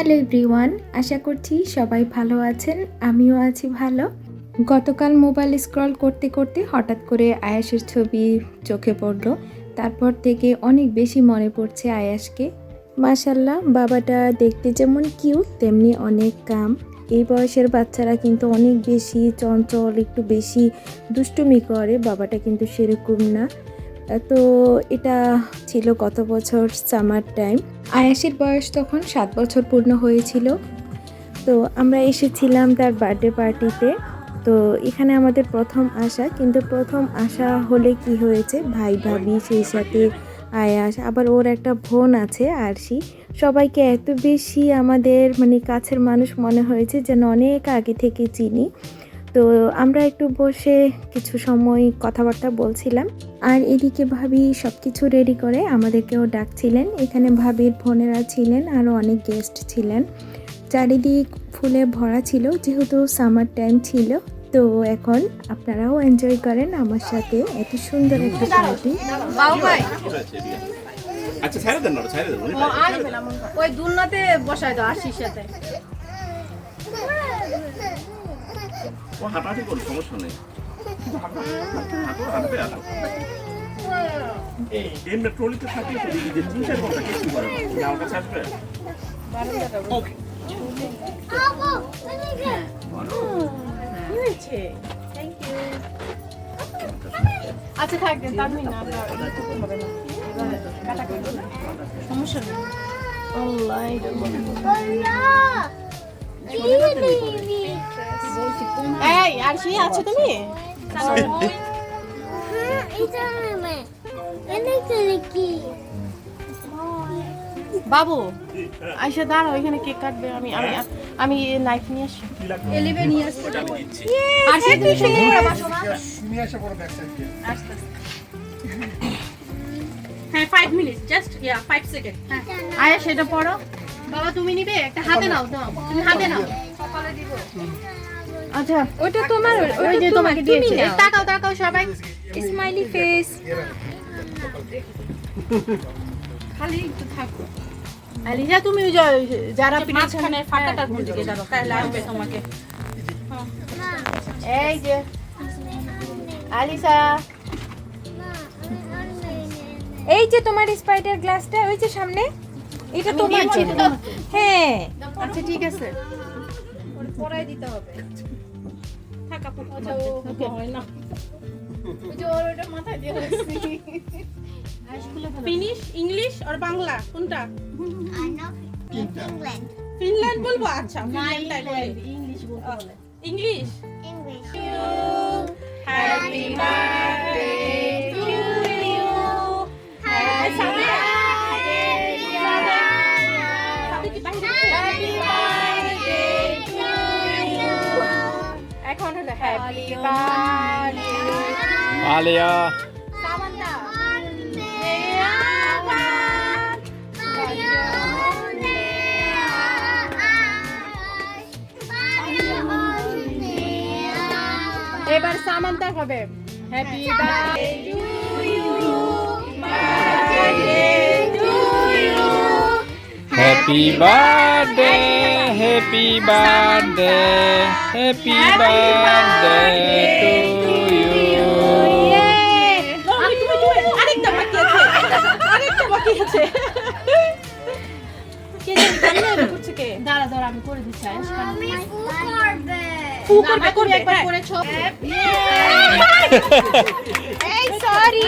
Hello everyone আশা করছি সবাই ভালো আছেন, আমিও আছি ভালো। গতকাল মোবাইল স্ক্রল করতে করতে হঠাৎ করে আয়াসের ছবি চোখে পড়ল। তারপর থেকে অনেক বেশি মনে পড়ছে আয়াসকে। মাশাল্লাহ বাবাটা দেখতে যেমন কিউট তেমনি অনেক কাম এই বয়সের বাচ্চারা কিন্তু অনেক বেশি চঞ্চল, একটু বেশি দুষ্টুমি করে, বাবাটা কিন্তু সেরকম না। তো এটা ছিল গত বছর সামার টাইম আয়াসের বয়স তখন সাত বছর পূর্ণ হয়েছিল। তো আমরা এসেছিলাম তার বার্থডে পার্টিতে তো এখানে আমাদের প্রথম আসা, কিন্তু প্রথম আসা হলে কি হয়েছে? ভাই, ভাবি, সেই সাথে আয়াস, আবার ওর একটা বোন আছে, আরশি। সবাইকে এত বেশি আমাদের মানে কাছের মানুষ মনে হয়েছে যেন অনেক আগে থেকে চিনি। তো আমরা একটু বসে কিছু সময় কথাবার্তা বলছিলাম। আর এদিকে ভাবি সব কিছু রেডি করে আমাদেরকেও ডাকছিলেন। এখানে ভাবির বোনেরা ছিলেন আরও অনেক গেস্ট ছিলেন। চারিদিক ফুলে ভরা ছিল যেহেতু সামার টাইম ছিল। তো এখন আপনারাও এনজয় করেন আমার সাথে এত সুন্দর একটা পার্টি আচ্ছা ছাড়ে দেন না ছাড়ে দেন। ওই দুলনাতে বসাই দাও আশির সাথে। ও হাঁটাহাঁটি করুন সমস্যা নেই। হাঁটো হাঁটবে আসো এমনি ট্রলিতে থাকলে সেদিকে যে তিন চার ঘণ্টা কিছু করে না। আমার কাছে আসবে? ওকে আচ্ছা থাক দেন না। হবে করে। সমস্যা নেই। আল্লাহ! এই আর সেই আছো তুমি? বাবু আইসা দাঁড়াও এখানে কেক কাটবে আমি আমি আমি নাইফ নিয়ে আসি। এলিভে নিয়ে আসব আর তুমি সুন্দর করে বসো মা আস্তে আস্তে। হ্যাঁ five minute just yeah five second হ্যাঁ। আয়া সেটা পড়ো। বাবা তুমি নিবে? একটা হাতে নাও তুমি হাতে নাও। আচ্ছা ওটা তোমার ওই যে তোমাকে দিয়েছে। তাকাও তাকাও সবাই। স্মাইলি ফেস খালি একটু থাকো। আলিজা তুমি ওই যারা মাঝখানে ফাটাটার দিকে যাও তাহলে আসবে তোমাকে। এই যে। আলিসা এই যে তোমার স্পাইডার গ্লাসটা ওই যে সামনে। এটা তোমার জন্য। তো। হ্যাঁ। আচ্ছা ঠিক আছে। পরাই দিতে হবে। থাকা ওকে। হয় না। ফিনিশ ইংলিশ আর বাংলা? কোনটা? ফিনল্যান্ড বলব? আচ্ছা ইংলিশ ইংলিশ হ্যাপি বার্থডে হলো হ্যাপি বার্থডে আলিয়া সামান্তা এবার সামান্তা হবে। Happy birthday to you birthday to you happy birthday happy birthday happy birthday to you আরেকটা বাকি আছে আরেকটা বাকি আছে দাঁড়া দাঁড়া আমি করে দিচ্ছি ফু করবে করবে একবার করেছ এই সরি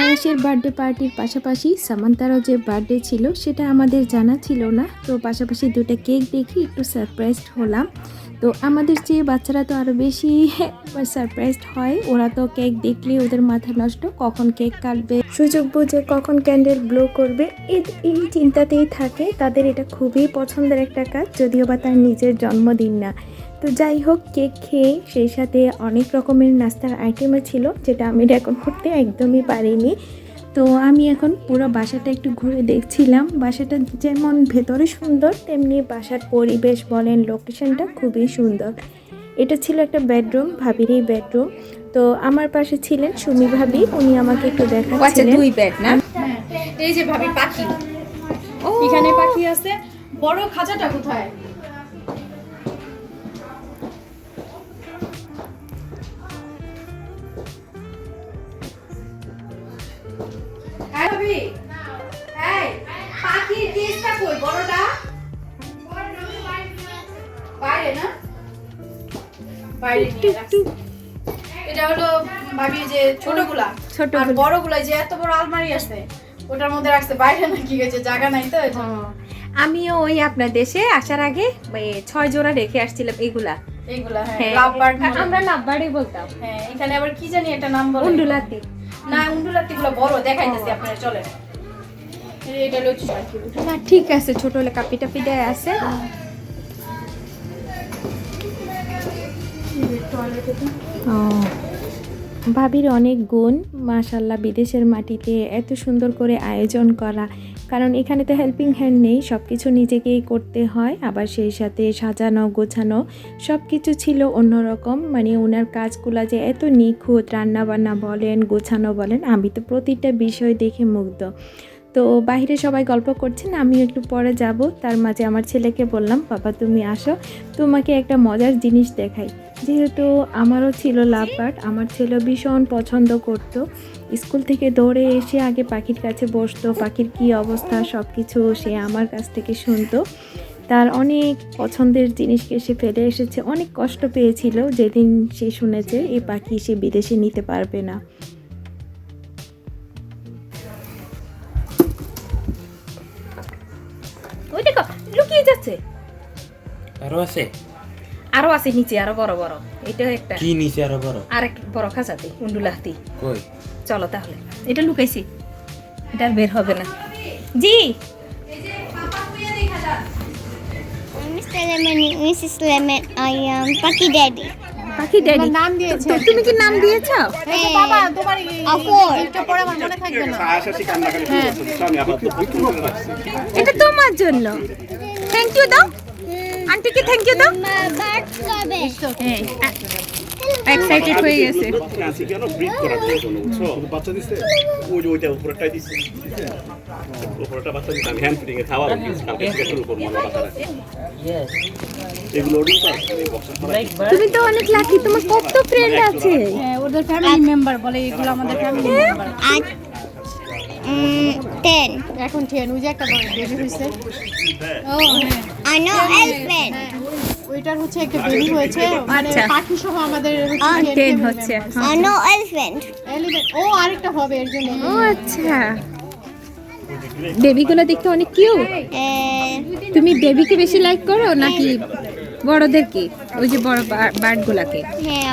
আয়েশের বার্থডে পার্টির পাশাপাশি সামান্তারও যে বার্থডে ছিল, সেটা আমাদের জানা ছিল না। তো পাশাপাশি দুটো কেক দেখে একটু সারপ্রাইজড হলাম। তো আমাদের চেয়ে বাচ্চারা তো আরও বেশি সারপ্রাইজড হয়। ওরা তো কেক দেখলে ওদের মাথা নষ্ট, কখন কেক কাটবে। সুযোগ বুঝে কখন ক্যান্ডেল ব্লো করবে এই চিন্তাতেই থাকে। তাদের এটা খুবই পছন্দের একটা কাজ, যদিও বা তার নিজের জন্মদিন না। তো যাই হোক কেক খেয়ে সেই সাথে অনেক রকমের নাস্তার আইটেমও ছিল যেটা আমি রেকর্ড করতে একদমই পারিনি। তো আমি এখন পুরো বাসাটা একটু ঘুরে দেখছিলাম। বাসাটা যেমন ভেতরে সুন্দর তেমনি বাসার পরিবেশ বলেন লোকেশনটা খুবই সুন্দর। এটা ছিল একটা বেডরুম ভাবিরই বেডরুম। তো আমার পাশে ছিলেন সুমি ভাবি উনি আমাকে একটু আচ্ছা দেখাচ্ছিলেন দুই বেড না? এই যে ভাবি পাখি। এখানে পাখি আছে। বড় খাঁচাটা কোথায়? বাইরে নিয়ে রাখছি। এটা হলো ভাবি যে ছোটগুলা ছোট আর বড়গুলা যে এত বড় আলমারি আছে ওটার মধ্যে রাখছে বাইরে নাকি গেছে জায়গা নাই তো আমিও ওই আপনার দেশে আসার আগে ছয় জোড়া রেখে আসছিলাম এগুলা। হ্যাঁ হ্যাঁ, আমরা বলতাম। হ্যাঁ এখানে আবার কি জানি একটা নাম বলে। উন্ডুলাতি। না উন্ডুলাতি গুলো বড় দেখাইতেছি আপনারা চলে এটা না ঠিক আছে ছোট হলে কাপি টাপি দেয় আছে। ও, ভাবির অনেক গুণ মাশাল্লাহ বিদেশের মাটিতে এত সুন্দর করে আয়োজন করা। কারণ এখানে তো হেল্পিং হ্যান্ড নেই সব কিছু নিজেকেই করতে হয়, আবার সেই সাথে সাজানো, গোছানো সব কিছু ছিল অন্যরকম। মানে ওনার কাজগুলো যে এত নিখুঁত, রান্নাবান্না বলেন, গোছানো বলেন, আমি তো প্রতিটা বিষয় দেখে মুগ্ধ। তো বাইরে সবাই গল্প করছেন আমি একটু পরে যাব। তার মাঝে আমার ছেলেকে বললাম, বাবা, তুমি আসো, তোমাকে একটা মজার জিনিস দেখাই। যেহেতু আমারও ছিল লাভ বার্ড, আমার ছেলে ভীষণ পছন্দ করতো। স্কুল থেকে দৌড়ে এসে আগে পাখির কাছে বসতো, পাখির কি অবস্থা সব কিছু সে আমার কাছ থেকে শুনতো। তার অনেক পছন্দের জিনিসকে সে ফেলে এসেছে, অনেক কষ্ট পেয়েছিল, যেদিন সে শুনেছে, এই পাখি সে বিদেশে নিতে পারবে না। আরও আছে? আরও আছে নিচে আরও বড় বড়। এটা একটা। কি নিচে আরও বড়? আর এক বড় খাঁচাতে উন্ডুলাহাতি কই? চলো তাহলে। এটা লুকাইছি। এটা বের হবে না। জি! Mrs. Lemon, I am Puppy Daddy. পাখি ড্যাডি নাম দিয়েছে তুমি কি নাম দিয়েছ? এই যে বাবা তোমার পরে আমার মনে থাকবে না। এটা তোমার জন্য। থ্যাংক ইউ দাও। আন্টিকে থ্যাংক ইউ দাও. এক্সাইটেড হয়ে গেছে আছি কেন ব্রিড করার জন্য বুঝছ বাচ্চা দিছে ওই যে ওইটা উপরেরটাই দিছে উপরেরটা বাচ্চা দিছে আমি হ্যান্ড ফিডিং এ খাওয়ার কালকে থেকে শুরু করব। আমরা বাচ্চারা এগুলো ওডিং পাস এই বক্সের পরে তুমি তো অনেক লাকি তোমার কত ফ্রেন্ড আছে? হ্যাঁ ওদের ফ্যামিলি মেম্বার বলে এগুলো আমাদের ফ্যামিলি মেম্বার 10. এখন টেন ওই যে একটা বেবি হয়েছে। ও হ্যাঁ। Know elephant. হ্যাঁ, ওইটার হচ্ছে একটা বেবি হয়েছে। মানে আচ্ছা। পাখি সহ আমাদের টেন হচ্ছে I know elephant. ও আরেকটা হবে এর জন্য। ও আচ্ছা। বেবিগুলো দেখতে অনেক কিউট Uh, তুমি বেবিকে বেশি লাইক করো নাকি বড়দেরকে ওই যে বড় বার্ড গুলাকে yeah,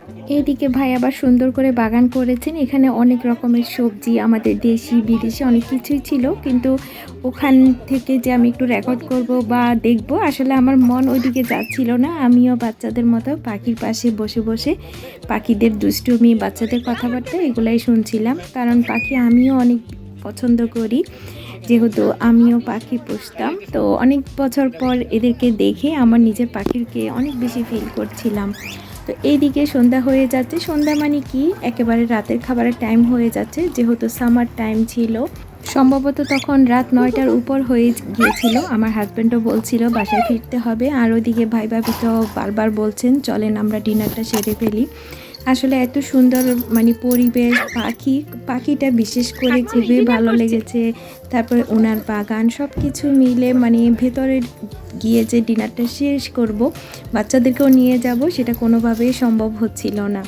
এইদিকে ভাই আবার সুন্দর করে বাগান করেছেন। এখানে অনেক রকমের সবজি, আমাদের দেশি, বিদেশি অনেক কিছুই ছিল। কিন্তু ওখান থেকে যে আমি একটু রেকর্ড করব বা দেখব, আসলে আমার মন ওইদিকে যাচ্ছিল না। আমিও বাচ্চাদের মতো পাখির পাশে বসে বসে পাখিদের দুষ্টুমি, বাচ্চাদের কথাবার্তা এগুলাই শুনছিলাম। কারণ পাখি আমিও অনেক পছন্দ করি। যেহেতু আমিও পাখি পুষতাম, তো অনেক বছর পর এদেরকে দেখে আমার নিজের পাখিরকে অনেক বেশি ফিল করছিলাম। তো এইদিকে সন্ধ্যা হয়ে যাচ্ছে। সন্ধ্যা মানে কি? একেবারে রাতের খাবারের টাইম হয়ে যাচ্ছে, যেহেতু সামার টাইম ছিল। সম্ভবত তখন রাত নয়টার উপর হয়ে গিয়েছিল। আমার হাজব্যান্ডও বলছিল, বাসায় ফিরতে হবে। আর ওইদিকে ভাই ভাবি তো বারবার বলছেন, চলেন, আমরা ডিনারটা সেরে ফেলি। আসলে এত সুন্দর মানে পরিবেশ পাখি পাখিটা বিশেষ করে খুবই ভালো লেগেছে। তারপরে ওনার বাগান সব কিছু মিলে মানে ভেতরে গিয়ে যে ডিনারটা শেষ করব বাচ্চাদেরকেও নিয়ে যাব সেটা কোনোভাবেই সম্ভব হচ্ছিল না।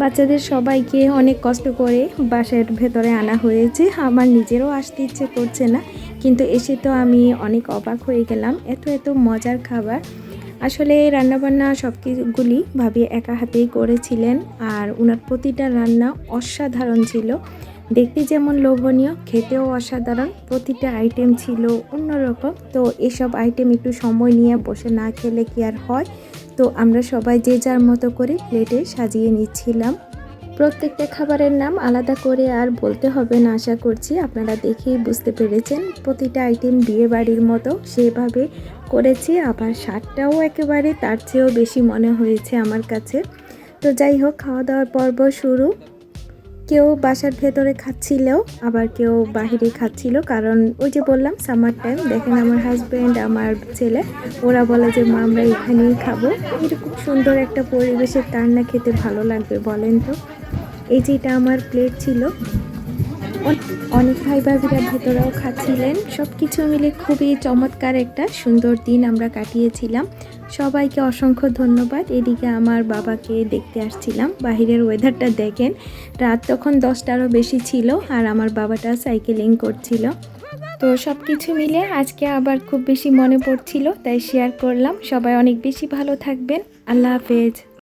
বাচ্চাদের সবাইকে অনেক কষ্ট করে বাসের ভেতরে আনা হয়েছে। আমার নিজেরও আসতে ইচ্ছে করছে না। কিন্তু এসে তো আমি অনেক অবাক হয়ে গেলাম। এত এত মজার খাবার। আসলে রান্নাবান্না সব কিছুগুলি ভাবি একা হাতেই করেছিলেন আর ওনার প্রতিটা রান্না অসাধারণ ছিল। দেখতে যেমন লোভনীয়, খেতেও অসাধারণ। প্রতিটা আইটেম ছিল অন্যরকম। তো এসব আইটেম একটু সময় নিয়ে বসে না খেলে কি আর হয়? তো আমরা সবাই যে যার মতো করে প্লেটে সাজিয়ে নিচ্ছিলাম। প্রত্যেকটা খাবারের নাম আলাদা করে আর বলতে হবে না, আশা করছি আপনারা দেখেই বুঝতে পেরেছেন। প্রতিটা আইটেম বিয়ে বাড়ির মতো সেভাবে করেছি, আবার স্বাদটাও একেবারে তার চেয়েও বেশি মনে হয়েছে আমার কাছে। তো যাই হোক খাওয়া দাওয়ার পর্ব শুরু। কেউ বাসার ভেতরে খাচ্ছিল আবার কেউ বাহিরে খাচ্ছিল, কারণ ওই যে বললাম সামার টাইম দেখেন আমার হাজব্যান্ড আমার ছেলে, ওরা বলে যে, মা, আমরা এখানেই খাব। এরকম সুন্দর একটা পরিবেশের রান্না খেতে ভালো লাগবে, বলেন তো। এই যে এটা আমার প্লেট ছিল। অন- অনেক ভাই ভাবিরা ভেতরেও খাচ্ছিলেন। সব কিছু মিলে খুবই চমৎকার একটা সুন্দর দিন আমরা কাটিয়েছিলাম। সবাইকে অসংখ্য ধন্যবাদ। এদিকে আমার বাবাকে দেখতে আসছিলাম। বাহিরের ওয়েদারটা দেখেন। রাত তখন দশটারও বেশি ছিল আর আমার বাবাটা সাইকেলিং করছিল। তো সব কিছু মিলে আজকে আবার খুব বেশি মনে পড়ছিল, তাই শেয়ার করলাম। সবাই অনেক বেশি ভালো থাকবেন। আল্লাহ হাফেজ।